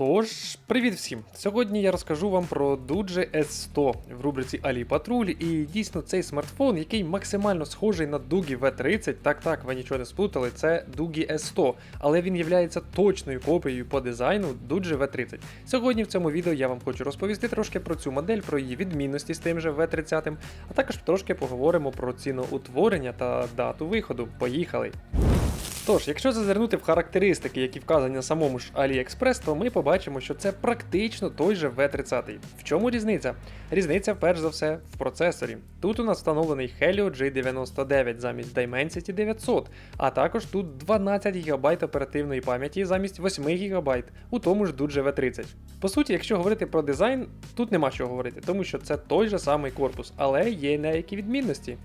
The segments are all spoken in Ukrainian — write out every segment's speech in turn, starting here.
Тож, привіт всім! Сьогодні я розкажу вам про Doge S100 в рубриці Алі Патруль. І дійсно цей смартфон, який максимально схожий на Дугі V30. Так, так, ви нічого не сплутали, це Дугі S100, але він є точною копією по дизайну Doge V30. Сьогодні в цьому відео я вам хочу розповісти трошки про цю модель, про її відмінності з тим же V30, а також трошки поговоримо про ціноутворення та дату виходу. Поїхали! Тож, якщо зазирнути в характеристики, які вказані на самому ж AliExpress, то ми побачимо, що це практично той же V30. В чому різниця? Різниця, перш за все, в процесорі. Тут у нас встановлений Helio G99 замість Dimensity 900, а також тут 12 ГБ оперативної пам'яті замість 8 ГБ у тому ж Doge V30. По суті, якщо говорити про дизайн, тут нема що говорити, тому що це той же самий корпус, але є деякі відмінності.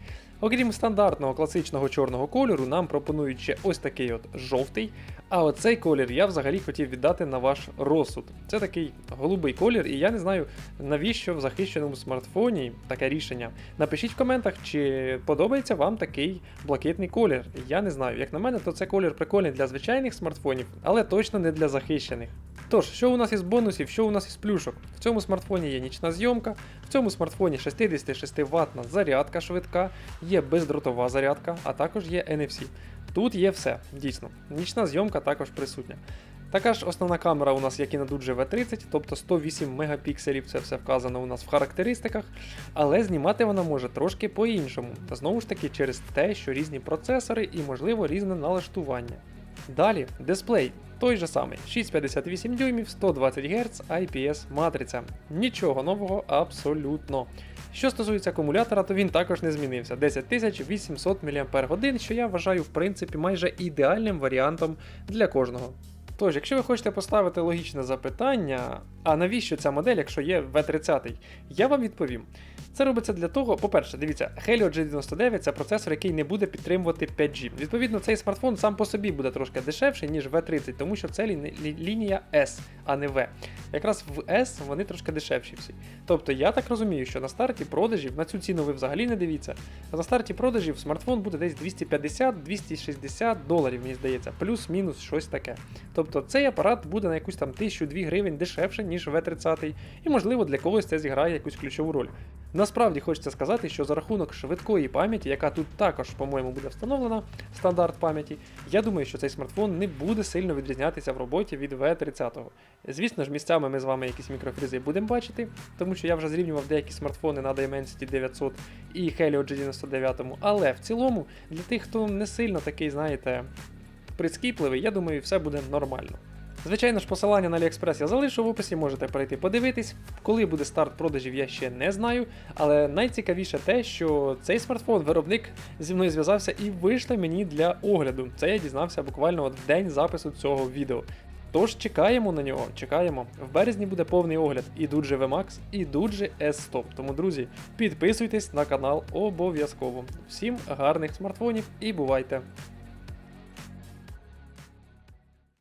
Окрім стандартного класичного чорного кольору, нам пропонують ще ось такий от жовтий. А оцей колір я взагалі хотів віддати на ваш розсуд. Це такий голубий колір, і я не знаю, навіщо в захищеному смартфоні таке рішення. Напишіть в коментах, чи подобається вам такий блакитний колір. Я не знаю. Як на мене, то це колір прикольний для звичайних смартфонів, але точно не для захищених. Тож, що у нас із бонусів, що у нас із плюшок? В цьому смартфоні є нічна зйомка, в цьому смартфоні 66 ватна зарядка швидка, є бездротова зарядка, а також є NFC. Тут є все, дійсно. Нічна зйомка також присутня. Така ж основна камера у нас, як і на Doge V30, тобто 108 мегапікселів, це все вказано у нас в характеристиках, але знімати вона може трошки по-іншому. та Знову ж таки, через те, що різні процесори і, можливо, різне налаштування. Далі, дисплей. Той же самий 6,58 дюймів, 120 Гц, IPS матриця. Нічого нового абсолютно. Що стосується акумулятора, то він також не змінився 10800 мАч, що я вважаю в принципі майже ідеальним варіантом для кожного. Тож, якщо ви хочете поставити логічне запитання, а навіщо ця модель, якщо є V30, я вам відповім. Це робиться для того, по-перше, дивіться, Helio G99 це процесор, який не буде підтримувати 5G. Відповідно, цей смартфон сам по собі буде трошки дешевший, ніж V30, тому що це лі- лі- лінія S, а не V. Якраз в S вони трошки дешевші всі. Тобто я так розумію, що на старті продажів, на цю ціну ви взагалі не дивіться. На старті продажів смартфон буде десь 250-260 доларів, мені здається, плюс-мінус щось таке. Тобто цей апарат буде на якусь там 1002 гривень дешевше, ніж V30, і можливо для когось це зіграє якусь ключову роль. Насправді хочеться сказати, що за рахунок швидкої пам'яті, яка тут також, по-моєму, буде встановлена, стандарт пам'яті, я думаю, що цей смартфон не буде сильно відрізнятися в роботі від V30. Звісно ж, місцями ми з вами якісь мікрофрізи будемо бачити, тому що я вже зрівнював деякі смартфони на Dimensity 900 і Helio G99, але в цілому для тих, хто не сильно такий, знаєте, прискіпливий, я думаю, все буде нормально. Звичайно ж, посилання на AliExpress я залишу в описі, можете перейти подивитись. Коли буде старт продажів, я ще не знаю. Але найцікавіше те, що цей смартфон, виробник зі мною зв'язався і вийшли мені для огляду. Це я дізнався буквально в день запису цього відео. Тож чекаємо на нього, чекаємо. В березні буде повний огляд і Doge VMAX, і Doge S100. Тому, друзі, підписуйтесь на канал обов'язково. Всім гарних смартфонів і бувайте!